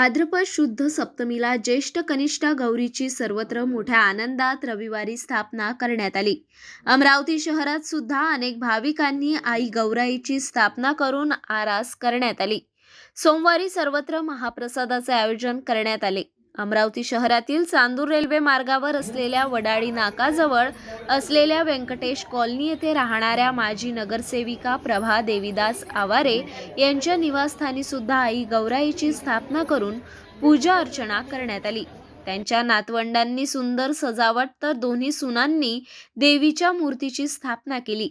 भाद्रपद शुद्ध सप्तमीला ज्येष्ठ कनिष्ठा गौरीची सर्वत्र मोठ्या आनंदात रविवारी स्थापना करण्यात आली. अमरावती शहरात सुद्धा अनेक भाविकांनी आई गौराईची स्थापना करून आरास करण्यात आली. सोमवारी सर्वत्र महाप्रसादाचे आयोजन करण्यात आले. अमरावती शहरातील चांदूर रेल्वे मार्गावर असलेल्या वडाळी नाकाजवळ असलेल्या व्यंकटेश कॉलनी येथे राहणाऱ्या माजी नगरसेविका प्रभा देवीदास आवारे यांच्या निवासस्थानी सुद्धा आई गौराईची स्थापना करून पूजा अर्चना करण्यात आली. त्यांच्या नातवंडांनी सुंदर सजावट तर दोन्ही सुनांनी देवीच्या मूर्तीची स्थापना केली.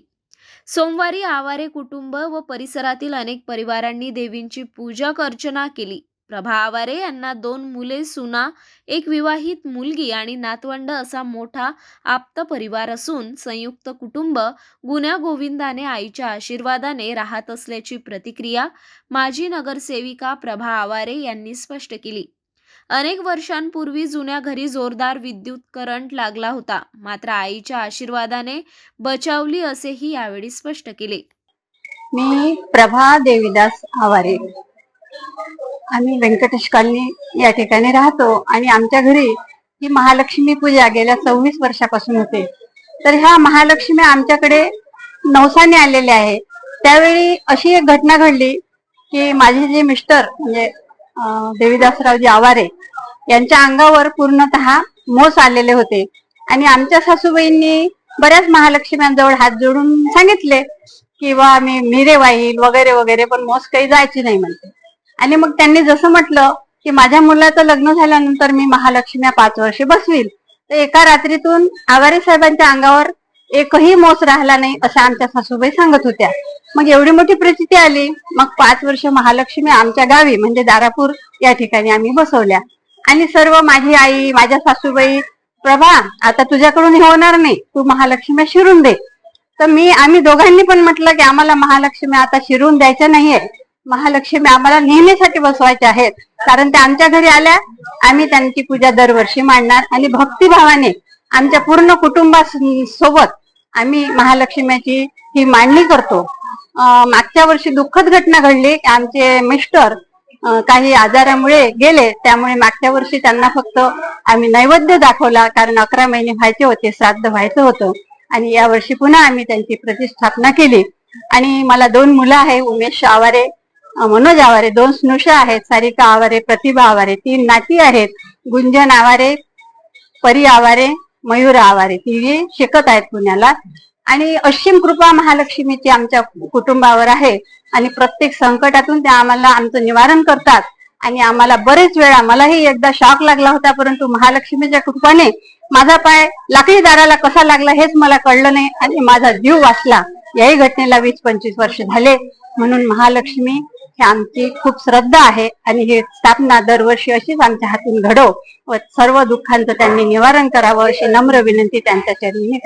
सोमवारी आवारे कुटुंब व परिसरातील अनेक परिवारांनी देवींची पूजा अर्चना केली. प्रभा आवारे यांना दोन मुले सुना एक विवाहित मुलगी आणि नातवंड असा मोठा आप्त परिवार असून संयुक्त कुटुंब गुन्या गोविंदाने आईच्या आशीर्वादाने राहत असल्याची प्रतिक्रिया माजी नगरसेविका प्रभा आवारे यांनी स्पष्ट केली. अनेक वर्षांपूर्वी जुन्या घरी जोरदार विद्युत करंट लागला होता. मात्र आईच्या आशीर्वादाने बचावली असेही यावेळी स्पष्ट केले. मी प्रभा देवीदास आवारे. आम्ही व्यंकटेश कॉलनी या ठिकाणी राहतो आणि आमच्या घरी ही महालक्ष्मी पूजा गेल्या सव्वीस वर्षापासून होते. तर ह्या महालक्ष्मी आमच्याकडे नवसाने आलेल्या आहे. त्यावेळी अशी एक घटना घडली की माझे जे मिस्टर म्हणजे अं, देवीदासरावजी आवारे यांच्या अंगावर पूर्णतः मोस आलेले होते. आणि आमच्या सासूबाईंनी बऱ्याच महालक्ष्म्यांजवळ हात जोडून सांगितले किंवा आम्ही मिरे वाईल वगैरे वगैरे पण मोस काही जायची नाही म्हणते. आणि मग त्यांनी जसं म्हटलं की माझ्या मुलाचं लग्न झाल्यानंतर मी महालक्ष्म्या पाच वर्षे बसवील तर एका रात्रीतून आवारे साहेबांच्या अंगावर एकही मोस राहिला नाही असं आमच्या सासूबाई सांगत होत्या. मग एवढी मोठी प्रचिती आली मग पाच वर्ष महालक्ष्मी आमच्या गावी म्हणजे दारापूर या ठिकाणी आम्ही बसवल्या. आणि सर्व माझी आई माझ्या सासूबाई प्रभा आता तुझ्याकडून हे होणार नाही तू महालक्ष्मी शिरून दे. तर मी आम्ही दोघांनी पण म्हटलं की आम्हाला महालक्ष्मी आता शिरून द्यायच्या नाहीये. महालक्ष्मी आम्हाला नेहमीसाठी बसवायच्या आहेत. कारण त्या आमच्या घरी आल्या आम्ही त्यांची पूजा दरवर्षी मांडणार आणि भक्तिभावाने आमच्या पूर्ण कुटुंबासोबत आम्ही महालक्ष्मीची ही मांडणी करतो. मागच्या वर्षी दुःखद घटना घडली. की आमचे मिस्टर काही आजारामुळे गेले. त्यामुळे मागच्या वर्षी त्यांना फक्त आम्ही नैवेद्य दाखवला. कारण अकरा महिने व्हायचे होते श्राद्ध व्हायचं होतं. आणि या वर्षी पुन्हा आम्ही त्यांची प्रतिष्ठापना केली. आणि मला दोन मुलं आहे उमेश आवारे मनोज आवारे दोन स्नुषा आहेत सारिका आवारे प्रतिभा आवारे तीन नाती आहेत गुंजन आवारे परी आवारे मयूर आवारे ती शिकत आहेत पुण्याला. आणि अशीम कृपा महालक्ष्मीची आमच्या कुटुंबावर आहे. आणि प्रत्येक संकटातून त्या आम्हाला आमचं निवारण करतात. आणि आम्हाला बरेच वेळा मलाही एकदा शॉक लागला होता परंतु महालक्ष्मीच्या कृपाने माझा पाय लाकडी दाराला कसा लागला हेच मला कळलं नाही आणि माझा जीव वाचला. याही घटनेला वीस पंचवीस वर्ष झाले. म्हणून महालक्ष्मी हे आमची खूप श्रद्धा आहे आणि ही स्थापना दरवर्षी अशीच आमच्या हातून घडव व सर्व दुःखांचं त्यांनी निवारण करावं अशी नम्र विनंती त्यांच्या चरणी मी